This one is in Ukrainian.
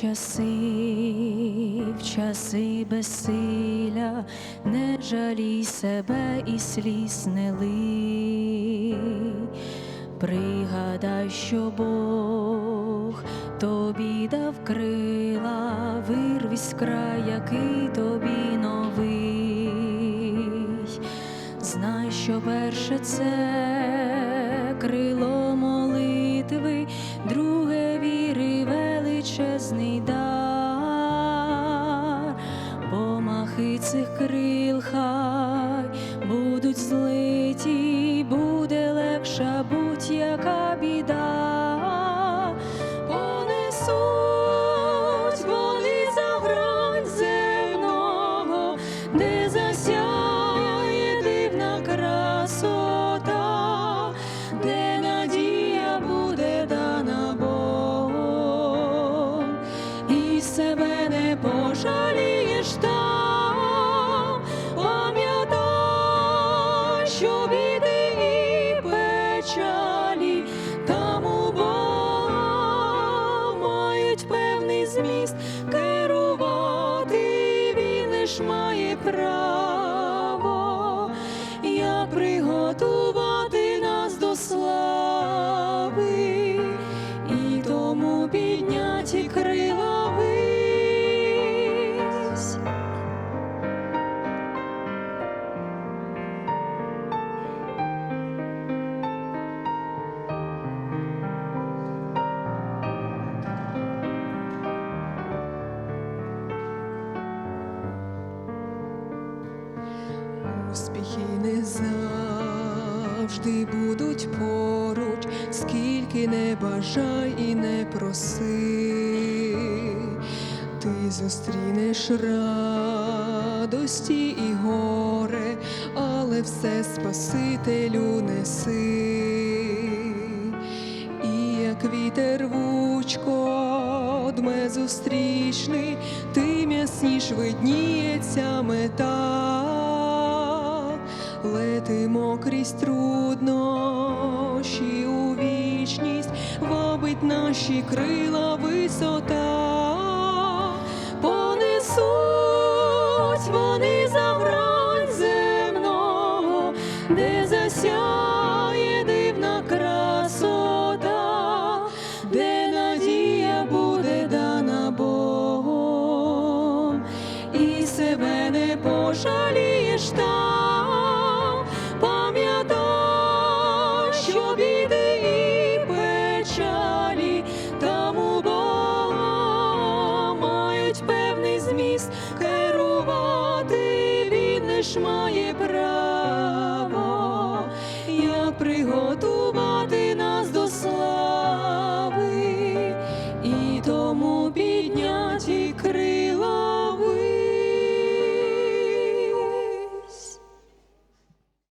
часи, в часи безсилля, не жалій себе і сліз не лий. Пригадай, що Бог тобі дав крила, вирвись край, який тобі новий. Знай, що перше це крило молитви, друге величезний дар, помахи цих крил хай будуть злиті, буде легша будь-яка біда. Понесуть вони за грань земного, де засяє зміст керувати він лиш має право, як приготувати нас до слави, не завжди будуть поруч, скільки не бажай і не проси, ти зустрінеш радості і горе, але все Спасителю неси. І як вітер вучко дме зустрічний, ти м'ясніш видніється мета, летимо крізь труднощі у вічність, вабить наші крила висота. Понесуть вони за грань земного, де засяє дивна красота, де надія буде дана Богом, і себе не пожалієш там, знаєш моє право, я приготую.